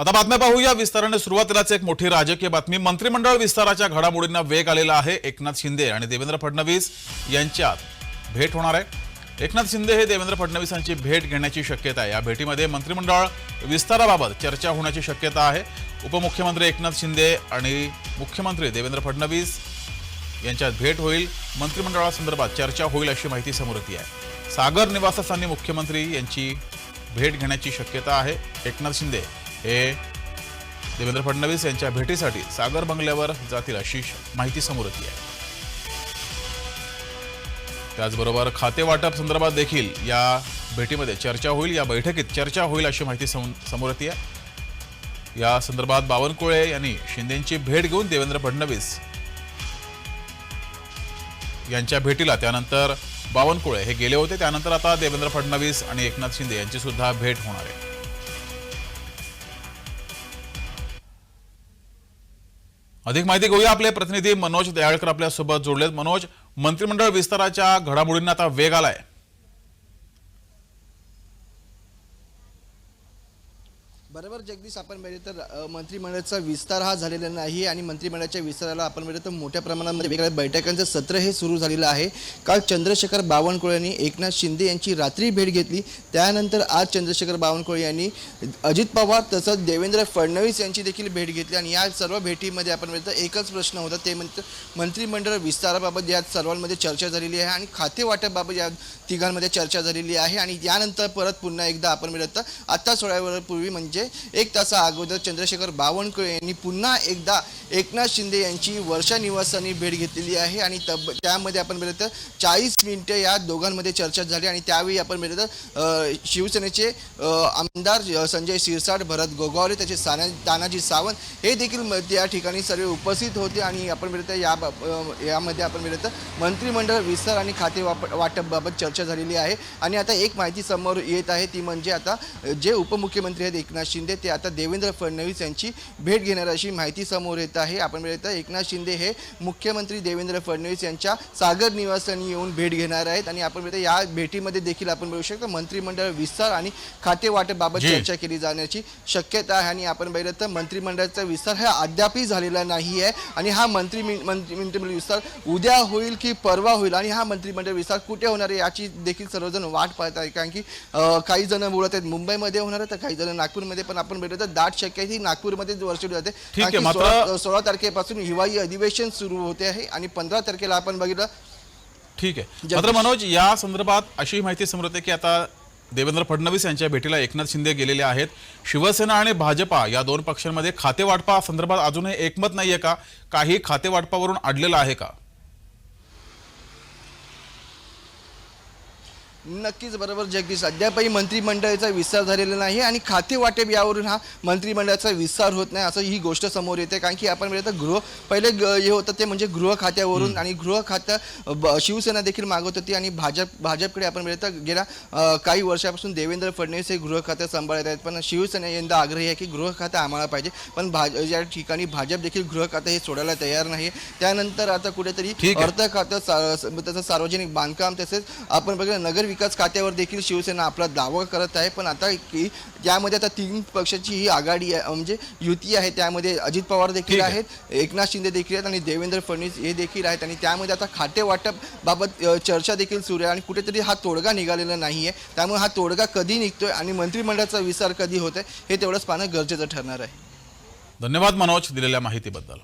आता बातम्या पाहूया. विस्ताराने सुरुवातीलाच एक मोठी राजकीय बातमी. मंत्रिमंडळ विस्ताराच्या घडामोडींना वेग आलेला आहे एकनाथ शिंदे आणि देवेंद्र फडणवीस यांच्यात भेट होणार आहे. एकनाथ शिंदे हे देवेंद्र फडणवीसांची भेट घेण्याची शक्यता आहे. या भेटीमध्ये मंत्रिमंडळ विस्ताराबाबत चर्चा होण्याची शक्यता आहे. उपमुख्यमंत्री एकनाथ शिंदे आणि मुख्यमंत्री देवेंद्र फडणवीस यांच्यात भेट होईल. मंत्रिमंडळासंदर्भात चर्चा होईल अशी माहिती समोर येते आहे. सागर निवासस्थानी मुख्यमंत्री यांची भेट घेण्याची शक्यता आहे. एकनाथ शिंदे हे देवेंद्र फडणवीस यांच्या भेटीसाठी सागर बंगल्यावर जातील अशी माहिती समोर येते आहे. त्याचबरोबर खाते वाटप संदर्भात देखील या भेटीमध्ये चर्चा होईल या बैठकीत चर्चा होईल अशी माहिती सम- समोर येते आहे. या संदर्भात बावनकुळे यांनी शिंदेची भेट घेऊन देवेंद्र फडणवीस यांच्या भेटीला त्यानंतर बावनकुळे हे गेले होते. त्यानंतर आता देवेंद्र फडणवीस आणि एकनाथ शिंदे यांची सुद्धा भेट होणार आहे. अधिक माहिती घेऊया आपले प्रतिनिधी मनोज दयाळकर आपल्यासोबत जोडलेत. मनोज मंत्रिमंडळ विस्ताराच्या घडामोडींना आता वेग आलाय. बरोबर जगदीश आपण म्हणजे तर मंत्रिमंडळाचा विस्तार हा झालेला नाही आणि मंत्रिमंडळाच्या विस्ताराला आपण म्हणजे तर मोठ्या प्रमाणामध्ये वेगवेगळ्या बैठकांचं सत्र हे सुरू झालेलं आहे. काल चंद्रशेखर बावनकुळे यांनी एकनाथ शिंदे यांची रात्री भेट घेतली. त्यानंतर आज चंद्रशेखर बावनकुळे यांनी अजित पवार तसंच देवेंद्र फडणवीस यांची देखील भेट घेतली आणि या सर्व भेटीमध्ये आपण बघितलं एकच प्रश्न होता ते म्हणजे मंत्रिमंडळ विस्ताराबाबत या सर्वांमध्ये चर्चा झालेली आहे आणि खाते वाटपाबाबत या तिघांमध्ये चर्चा झालेली आहे आणि यानंतर परत पुन्हा एकदा आपण म्हणजे तर आता सोळा वेळापूर्वी म्हणजे एक तासा अगोदर चंद्रशेखर बावनकुळे यांनी पुन्हा एकदा एकनाथ शिंदे यांची वर्षा निवासस्थानी भेट घेतलेली आहे आणि तब त्यामध्ये आपण बघितलं तर चाळीस मिनिटं या दोघांमध्ये चर्चा झाली आणि त्यावेळी आपण बघितलं तर शिवसेनेचे आमदार संजय शिरसाट भरत गोगावले त्याचे साना तानाजी सावंत हे देखील या ठिकाणी सर्व उपस्थित होते आणि आपण बघितलं या यामध्ये आपण बघितलं तर मंत्रिमंडळ विस्तार आणि खाते वाप वाटपबाबत चर्चा झालेली आहे. आणि आता एक माहिती समोर येत आहे ती म्हणजे आता जे उपमुख्यमंत्री आहेत एकनाथ शिंदे ते आता देवेंद्र फडणवीस यांची भेट घेणार अशी माहिती समोर येत आहे. आपण बघितलं तर एकनाथ शिंदे हे मुख्यमंत्री देवेंद्र फडणवीस यांच्या सागर निवासांनी येऊन भेट घेणार आहेत. आणि आपण बघितलं या भेटीमध्ये देखील आपण बघू शकतो मंत्रिमंडळ विस्तार आणि खाते वाटपाबाबत. चर्चा केली जाण्याची शक्यता आहे. आणि आपण बघितलं तर मंत्रिमंडळाचा विस्तार हा अद्यापही झालेला नाही आहे. आणि हा मंत्री मंत्री मंत्रिमंडळ विस्तार उद्या होईल की परवा होईल? आणि हा मंत्रिमंडळ विस्तार कुठे होणार आहे याची देखील सर्वजण वाट पाहत आहे कारण की काही जण बोलत आहेत मुंबईमध्ये होणार आहे तर काही जण नागपूरमध्ये पण आपण तर दाट शक्य ती नागपूरमध्ये वर्षवली जाते. ठीक आहे, कारण की मात्र- सोळा- सोळा तारखेपासून हिवाळी अधिवेशन सुरू होते आहे आणि पंधरा तारखेला आपण बघितलं ठीक आहे. मात्र मनोज या संदर्भात अशी माहिती समोर येते की आता देवेंद्र फडणवीस यांच्या भेटीला एकनाथ शिंदे गेलेले आहेत. शिवसेना आणि भाजपा या दोन पक्षांमध्ये खाते वाटपा संदर्भात अजूनही एकमत नाहीये का? काही खाते वाटपावरून अडलेलं आहे का? नक्कीच बरोबर जगदीश. अद्यापही मंत्रिमंडळाचा विस्तार झालेला नाही आणि खाते वाटप यावरून हा मंत्रिमंडळाचा विस्तार होत नाही असं ही गोष्ट समोर येते. कारण की आपण म्हणजे गृह पहिले हे होतं ते म्हणजे गृह खात्यावरून आणि गृह खातं शिवसेना देखील मागत होती आणि भाजप भाजपकडे आपण म्हणजे तर गेल्या काही वर्षापासून देवेंद्र फडणवीस हे गृह खातं सांभाळत आहेत. पण शिवसेना यंदा आग्रही आहे की गृह खातं आम्हाला पाहिजे. पण भाज या ठिकाणी भाजप देखील गृह खातं हे सोडायला तयार नाही त्यानंतर आता कुठेतरी. अर्थ खातं सा- तसंच सार्वजनिक बांधकाम तसेच आपण बघितलं नगर विकास खात्यावर देखील शिवसेना आपला दावा करत आहे. पण आता की यामध्ये आता तीन पक्षाची ही आघाडी आहे म्हणजे युती आहे त्यामध्ये अजित पवार देखील. आहेत एकनाथ शिंदे देखील आहेत आणि देवेंद्र फडणवीस हे देखील आहेत. आणि त्यामध्ये आता खाते वाटप बाबत चर्चा देखील सुरू आहे आणि कुठेतरी हा तोडगा निघालेला नाही आहे. त्यामुळे हा तोडगा कधी निघतोय आणि मंत्रिमंडळाचा विस्तार कधी होतोय हे तेवढंच पाहणं गरजेचं ठरणार आहे. धन्यवाद मनोज दिलेल्या माहितीबद्दल.